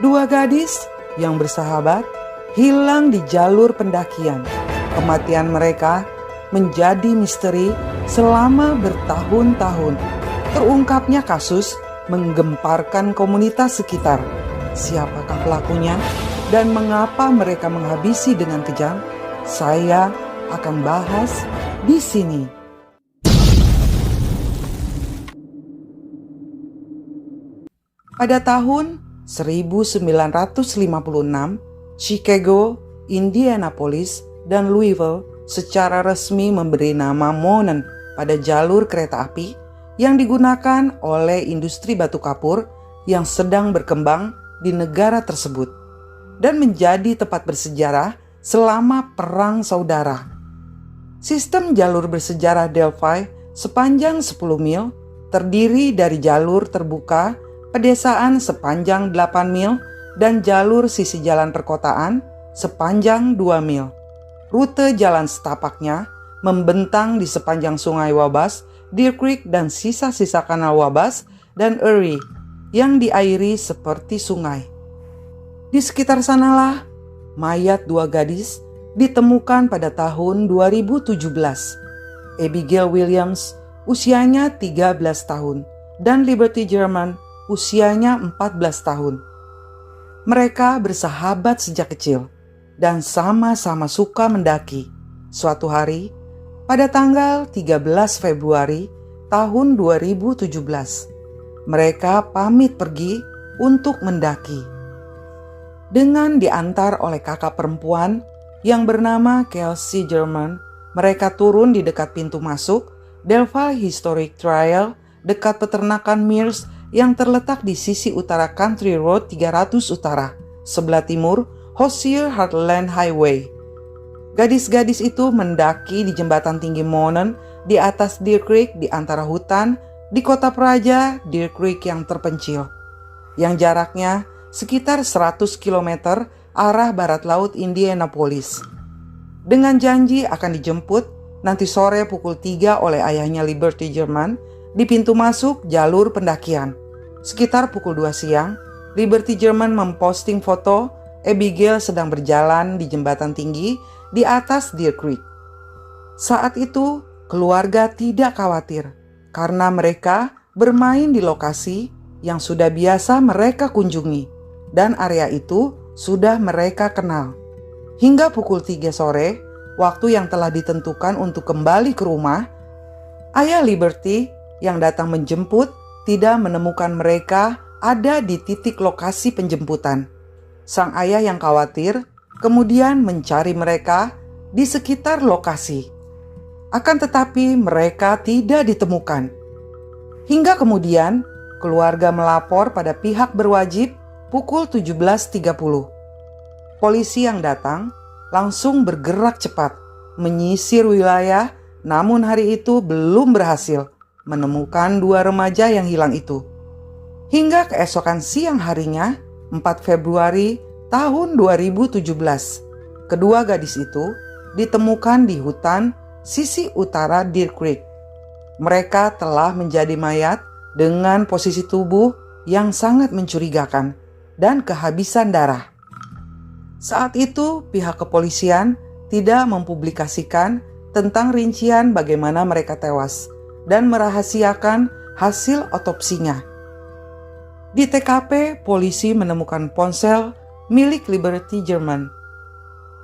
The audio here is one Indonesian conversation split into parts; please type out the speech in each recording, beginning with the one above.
Dua gadis yang bersahabat hilang di jalur pendakian. Kematian mereka menjadi misteri selama bertahun-tahun. Terungkapnya kasus menggemparkan komunitas sekitar. Siapakah pelakunya dan mengapa mereka menghabisi dengan kejam? Saya akan bahas di sini. Pada tahun 1956, Chicago, Indianapolis, dan Louisville secara resmi memberi nama Monon pada jalur kereta api yang digunakan oleh industri batu kapur yang sedang berkembang di negara tersebut dan menjadi tempat bersejarah selama Perang Saudara. Sistem jalur bersejarah Delphi sepanjang 10 mil terdiri dari jalur terbuka pedesaan sepanjang 8 mil dan jalur sisi jalan perkotaan sepanjang 2 mil. Rute jalan setapaknya membentang di sepanjang sungai Wabas, Deer Creek dan sisa-sisa kanal Wabas dan Erie yang diairi seperti sungai. Di sekitar sanalah mayat dua gadis ditemukan pada tahun 2017. Abigail Williams usianya 13 tahun dan Liberty German usianya 14 tahun. Mereka bersahabat sejak kecil dan sama-sama suka mendaki. Suatu hari, pada tanggal 13 Februari tahun 2017, mereka pamit pergi untuk mendaki dengan diantar oleh kakak perempuan yang bernama Kelsey German. Mereka turun di dekat pintu masuk Delphi Historic Trail dekat peternakan Mears yang terletak di sisi utara Country Road 300 Utara, sebelah timur Hoosier Heartland Highway. Gadis-gadis itu mendaki di jembatan tinggi Monon di atas Deer Creek di antara hutan di kota Praja Deer Creek yang terpencil. Yang jaraknya sekitar 100 km arah barat laut Indianapolis. Dengan janji akan dijemput nanti sore pukul 3 oleh ayahnya Liberty German di pintu masuk jalur pendakian. Sekitar pukul 2 siang, Liberty German memposting foto Abigail sedang berjalan di jembatan tinggi di atas Deer Creek. Saat itu, keluarga tidak khawatir karena mereka bermain di lokasi yang sudah biasa mereka kunjungi dan area itu sudah mereka kenal. Hingga pukul 3 sore, waktu yang telah ditentukan untuk kembali ke rumah, ayah Liberty yang datang menjemput tidak menemukan mereka ada di titik lokasi penjemputan. Sang ayah yang khawatir kemudian mencari mereka di sekitar lokasi. Akan tetapi mereka tidak ditemukan. Hingga kemudian keluarga melapor pada pihak berwajib pukul 17.30. Polisi yang datang langsung bergerak cepat menyisir wilayah namun hari itu belum berhasil menemukan dua remaja yang hilang itu. Hingga keesokan siang harinya, 4 Februari tahun 2017, kedua gadis itu ditemukan di hutan sisi utara Deer Creek. Mereka telah menjadi mayat dengan posisi tubuh yang sangat mencurigakan dan kehabisan darah. Saat itu, pihak kepolisian tidak mempublikasikan tentang rincian bagaimana mereka tewas dan merahasiakan hasil otopsinya. Di TKP, polisi menemukan ponsel milik Liberty German.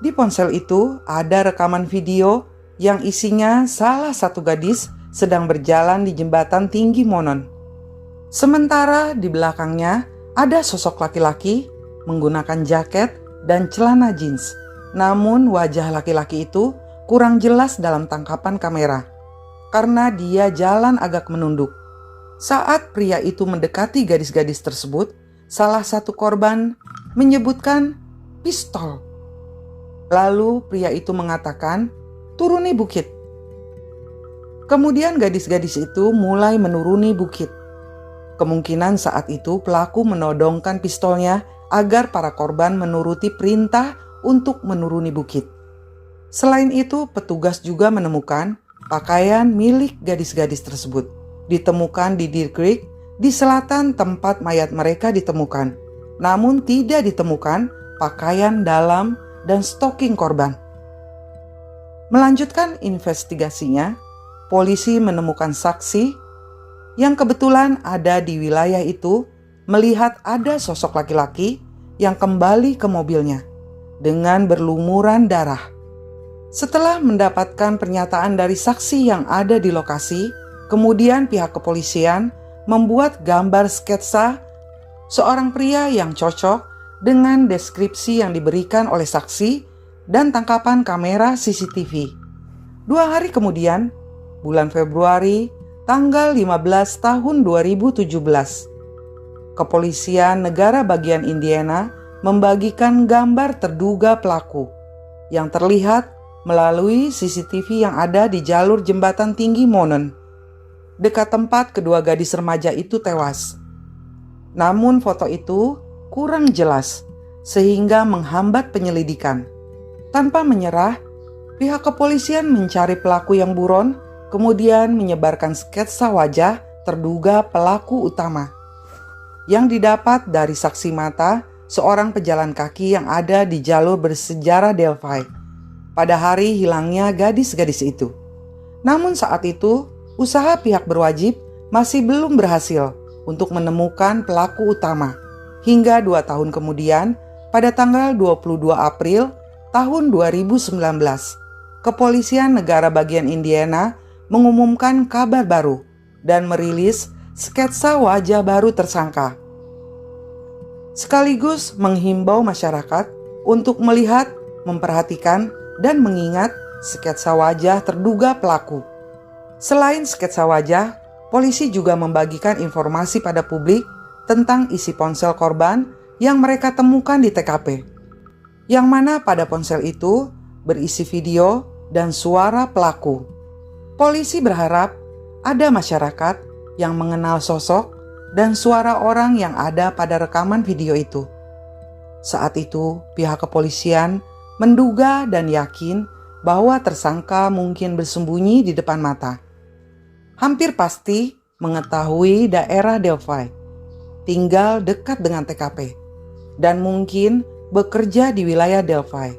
Di ponsel itu ada rekaman video yang isinya salah satu gadis sedang berjalan di jembatan tinggi Monon. Sementara di belakangnya ada sosok laki-laki menggunakan jaket dan celana jeans. Namun wajah laki-laki itu kurang jelas dalam tangkapan kamera karena dia jalan agak menunduk. Saat pria itu mendekati gadis-gadis tersebut, salah satu korban menyebutkan pistol. Lalu pria itu mengatakan, "Turuni bukit." Kemudian gadis-gadis itu mulai menuruni bukit. Kemungkinan saat itu pelaku menodongkan pistolnya agar para korban menuruti perintah untuk menuruni bukit. Selain itu, petugas juga menemukan pakaian milik gadis-gadis tersebut. Ditemukan di Deer Creek, di selatan tempat mayat mereka ditemukan. namun tidak ditemukan pakaian dalam dan stocking korban. Melanjutkan investigasinya, polisi menemukan saksi yang kebetulan ada di wilayah itu melihat ada sosok laki-laki yang kembali ke mobilnya dengan berlumuran darah. Setelah mendapatkan pernyataan dari saksi yang ada di lokasi, kemudian pihak kepolisian membuat gambar sketsa seorang pria yang cocok dengan deskripsi yang diberikan oleh saksi dan tangkapan kamera CCTV. Dua hari kemudian, bulan Februari, tanggal 15 tahun 2017, Kepolisian Negara Bagian Indiana membagikan gambar terduga pelaku yang terlihat melalui CCTV yang ada di jalur jembatan tinggi Monon, dekat tempat kedua gadis remaja itu tewas. Namun foto itu kurang jelas sehingga menghambat penyelidikan. Tanpa menyerah, pihak kepolisian mencari pelaku yang buron, kemudian menyebarkan sketsa wajah terduga pelaku utama. Yang didapat dari saksi mata seorang pejalan kaki yang ada di jalur bersejarah Delphi pada hari hilangnya gadis-gadis itu. Namun saat itu, usaha pihak berwajib masih belum berhasil untuk menemukan pelaku utama. Hingga dua tahun kemudian, pada tanggal 22 April tahun 2019, Kepolisian Negara Bagian Indiana mengumumkan kabar baru dan merilis sketsa wajah baru tersangka. Sekaligus menghimbau masyarakat untuk melihat, memperhatikan, dan mengingat sketsa wajah terduga pelaku. Selain sketsa wajah, polisi juga membagikan informasi pada publik tentang isi ponsel korban yang mereka temukan di TKP yang mana pada ponsel itu berisi video dan suara pelaku. Polisi berharap ada masyarakat yang mengenal sosok dan suara orang yang ada pada rekaman video itu. Saat itu, pihak kepolisian menduga dan yakin bahwa tersangka mungkin bersembunyi di depan mata. Hampir pasti mengetahui daerah Delphi, tinggal dekat dengan TKP, dan mungkin bekerja di wilayah Delphi.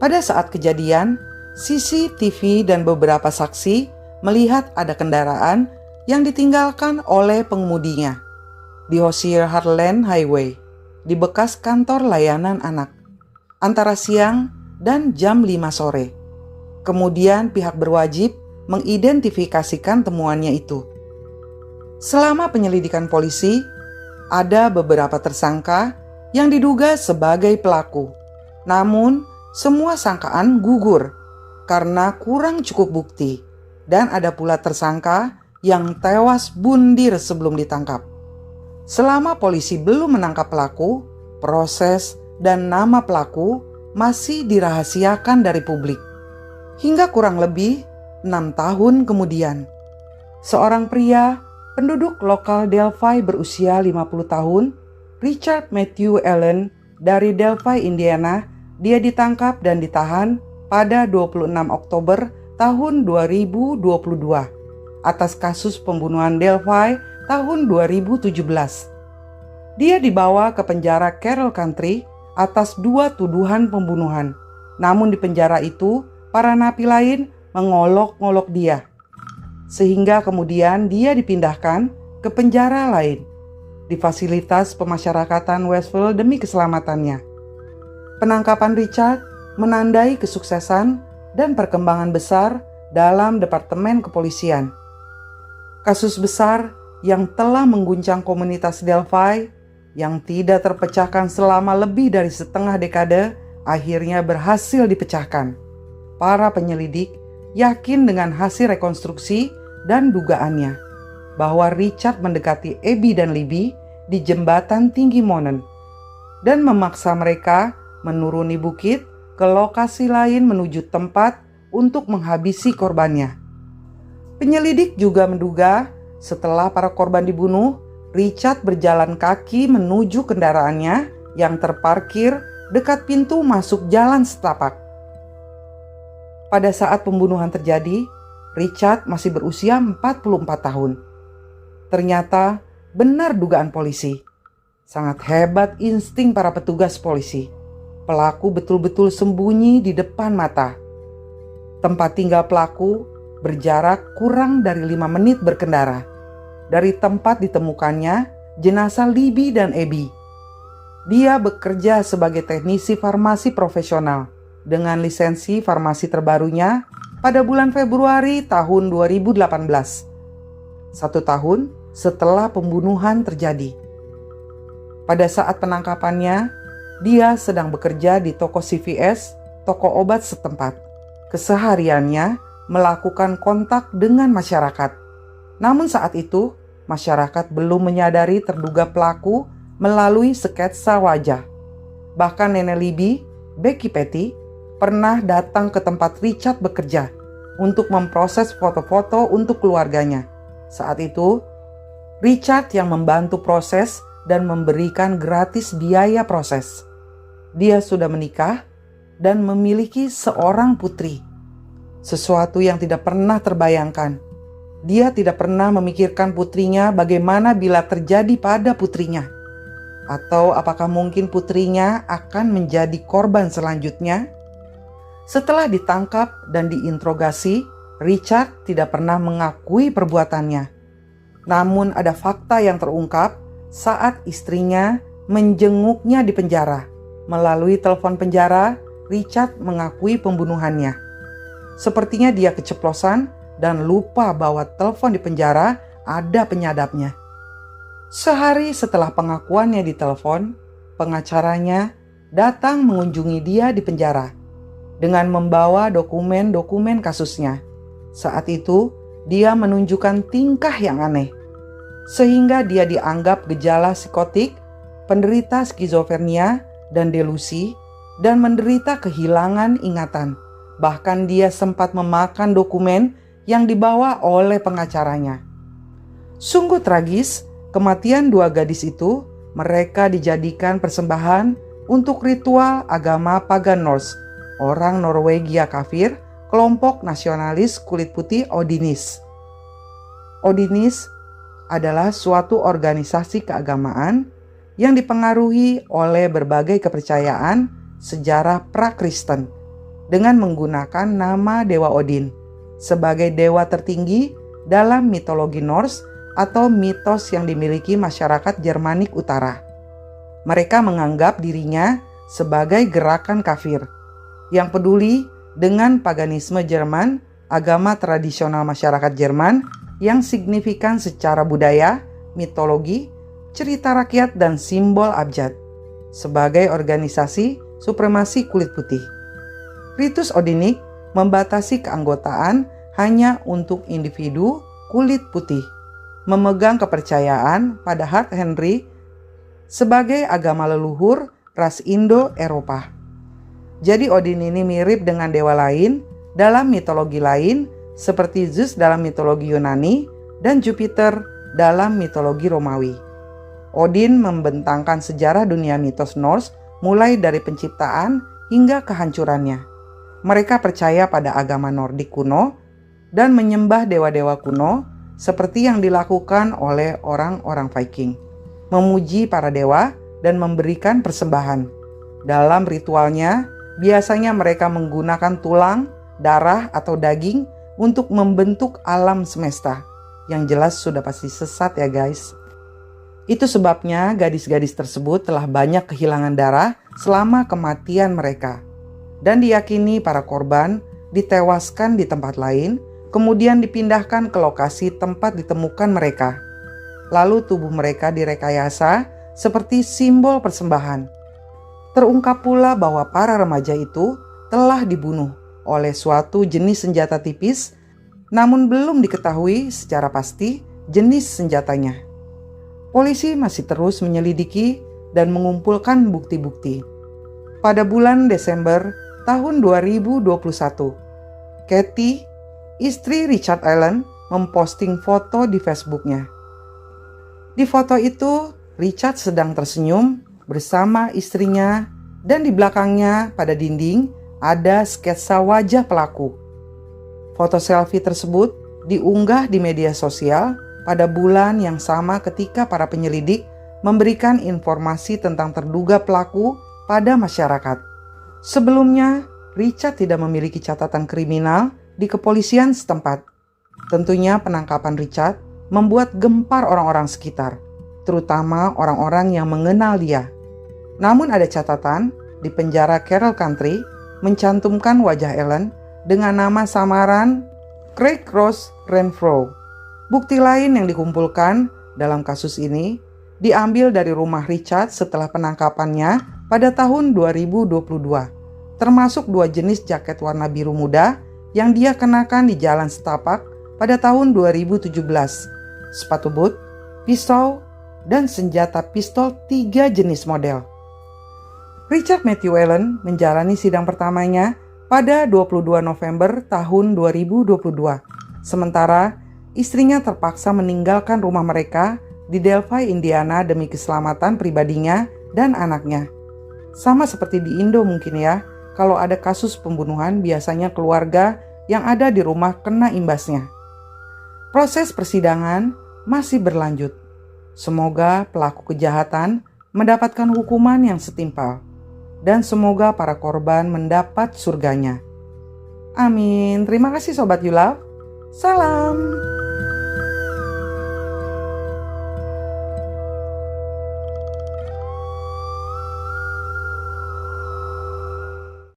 Pada saat kejadian, CCTV dan beberapa saksi melihat ada kendaraan yang ditinggalkan oleh pengemudinya di Hosier Heartland Highway di bekas kantor layanan anak antara siang dan jam 5 sore. Kemudian pihak berwajib mengidentifikasikan temuannya itu. Selama penyelidikan polisi, ada beberapa tersangka yang diduga sebagai pelaku. Namun, semua sangkaan gugur karena kurang cukup bukti, dan ada pula tersangka yang tewas bundir sebelum ditangkap. Selama polisi belum menangkap pelaku, proses dan nama pelaku masih dirahasiakan dari publik. Hingga kurang lebih enam tahun kemudian, seorang pria penduduk lokal Delphi berusia 50 tahun Richard Matthew Allen dari Delphi, Indiana, dia ditangkap dan ditahan pada 26 Oktober tahun 2022 atas kasus pembunuhan Delphi tahun 2017. Dia dibawa ke penjara Carroll Country atas dua tuduhan pembunuhan. Namun di penjara itu, para napi lain mengolok-ngolok dia. Sehingga kemudian dia dipindahkan ke penjara lain di fasilitas pemasyarakatan Westville demi keselamatannya. Penangkapan Richard menandai kesuksesan dan perkembangan besar dalam Departemen Kepolisian. Kasus besar yang telah mengguncang komunitas Delphi yang tidak terpecahkan selama lebih dari setengah dekade akhirnya berhasil dipecahkan. Para penyelidik yakin dengan hasil rekonstruksi dan dugaannya bahwa Richard mendekati Abby dan Libby di jembatan tinggi Monen dan memaksa mereka menuruni bukit ke lokasi lain menuju tempat untuk menghabisi korbannya. Penyelidik juga menduga setelah para korban dibunuh, Richard berjalan kaki menuju kendaraannya yang terparkir dekat pintu masuk jalan setapak. Pada saat pembunuhan terjadi, Richard masih berusia 44 tahun. Ternyata benar dugaan polisi. Sangat hebat insting para petugas polisi. Pelaku betul-betul sembunyi di depan mata. Tempat tinggal pelaku berjarak kurang dari lima menit berkendara. Dari tempat ditemukannya jenazah Libi dan Ebi. Dia bekerja sebagai teknisi farmasi profesional dengan lisensi farmasi terbarunya pada bulan Februari tahun 2018. Satu tahun setelah pembunuhan terjadi. Pada saat penangkapannya, dia sedang bekerja di toko CVS, toko obat setempat. Kesehariannya melakukan kontak dengan masyarakat. Namun saat itu, masyarakat belum menyadari terduga pelaku melalui sketsa wajah. Bahkan nenek Libby, Becky Petty, pernah datang ke tempat Richard bekerja untuk memproses foto-foto untuk keluarganya. Saat itu, Richard yang membantu proses dan memberikan gratis biaya proses. Dia sudah menikah dan memiliki seorang putri. Sesuatu yang tidak pernah terbayangkan. Dia tidak pernah memikirkan putrinya bagaimana bila terjadi pada putrinya. Atau apakah mungkin putrinya akan menjadi korban selanjutnya? Setelah ditangkap dan diinterogasi, Richard tidak pernah mengakui perbuatannya. Namun ada fakta yang terungkap saat istrinya menjenguknya di penjara. Melalui telepon penjara, Richard mengakui pembunuhannya. Sepertinya dia keceplosan dan lupa bahwa telepon di penjara ada penyadapnya. Sehari setelah pengakuannya di telepon, pengacaranya datang mengunjungi dia di penjara dengan membawa dokumen-dokumen kasusnya. Saat itu, dia menunjukkan tingkah yang aneh sehingga dia dianggap gejala psikotik, penderita skizofrenia dan delusi, dan menderita kehilangan ingatan. Bahkan dia sempat memakan dokumen yang dibawa oleh pengacaranya. Sungguh tragis, kematian dua gadis itu mereka dijadikan persembahan untuk ritual agama pagan Norse, orang Norwegia kafir, kelompok nasionalis kulit putih Odinis. Odinis adalah suatu organisasi keagamaan yang dipengaruhi oleh berbagai kepercayaan sejarah pra-Kristen dengan menggunakan nama Dewa Odin sebagai dewa tertinggi dalam mitologi Norse atau mitos yang dimiliki masyarakat Jermanik Utara. Mereka menganggap dirinya sebagai gerakan kafir yang peduli dengan paganisme Jerman, agama tradisional masyarakat Jerman yang signifikan secara budaya, mitologi, cerita rakyat, dan simbol abjad sebagai organisasi supremasi kulit putih. Ritus Odinik membatasi keanggotaan hanya untuk individu kulit putih, memegang kepercayaan pada Hart Henry sebagai agama leluhur ras Indo-Eropa. Jadi Odin ini mirip dengan dewa lain dalam mitologi lain seperti Zeus dalam mitologi Yunani dan Jupiter dalam mitologi Romawi. Odin membentangkan sejarah dunia mitos Norse mulai dari penciptaan hingga kehancurannya. Mereka percaya pada agama Nordik kuno dan menyembah dewa-dewa kuno seperti yang dilakukan oleh orang-orang Viking. Memuji para dewa dan memberikan persembahan. Dalam ritualnya, biasanya mereka menggunakan tulang, darah, atau daging untuk membentuk alam semesta. Yang jelas sudah pasti sesat ya guys. Itu sebabnya gadis-gadis tersebut telah banyak kehilangan darah selama kematian mereka. Dan diyakini para korban ditewaskan di tempat lain, kemudian dipindahkan ke lokasi tempat ditemukan mereka. Lalu tubuh mereka direkayasa seperti simbol persembahan. Terungkap pula bahwa para remaja itu telah dibunuh oleh suatu jenis senjata tipis, namun belum diketahui secara pasti jenis senjatanya. Polisi masih terus menyelidiki dan mengumpulkan bukti-bukti. Pada bulan Desember tahun 2021, Kathy, istri Richard Allen, memposting foto di Facebooknya. Di foto itu, Richard sedang tersenyum bersama istrinya dan di belakangnya pada dinding ada sketsa wajah pelaku. Foto selfie tersebut diunggah di media sosial pada bulan yang sama ketika para penyelidik memberikan informasi tentang terduga pelaku pada masyarakat. Sebelumnya, Richard tidak memiliki catatan kriminal di kepolisian setempat. Tentunya penangkapan Richard membuat gempar orang-orang sekitar, terutama orang-orang yang mengenal dia. Namun ada catatan di penjara Carroll Country mencantumkan wajah Ellen dengan nama samaran Craig Ross Renfro. Bukti lain yang dikumpulkan dalam kasus ini diambil dari rumah Richard setelah penangkapannya pada tahun 2022 termasuk dua jenis jaket warna biru muda yang dia kenakan di jalan setapak pada tahun 2017, sepatu boot, pistol, dan senjata pistol tiga jenis model. Richard Matthew Allen menjalani sidang pertamanya pada 22 November tahun 2022. Sementara istrinya terpaksa meninggalkan rumah mereka di Delphi, Indiana demi keselamatan pribadinya dan anaknya. Sama seperti di Indo mungkin ya, kalau ada kasus pembunuhan, biasanya keluarga yang ada di rumah kena imbasnya. Proses persidangan masih berlanjut. Semoga pelaku kejahatan mendapatkan hukuman yang setimpal, dan semoga para korban mendapat surganya. Amin. Terima kasih, Sobat Yulaf. Salam.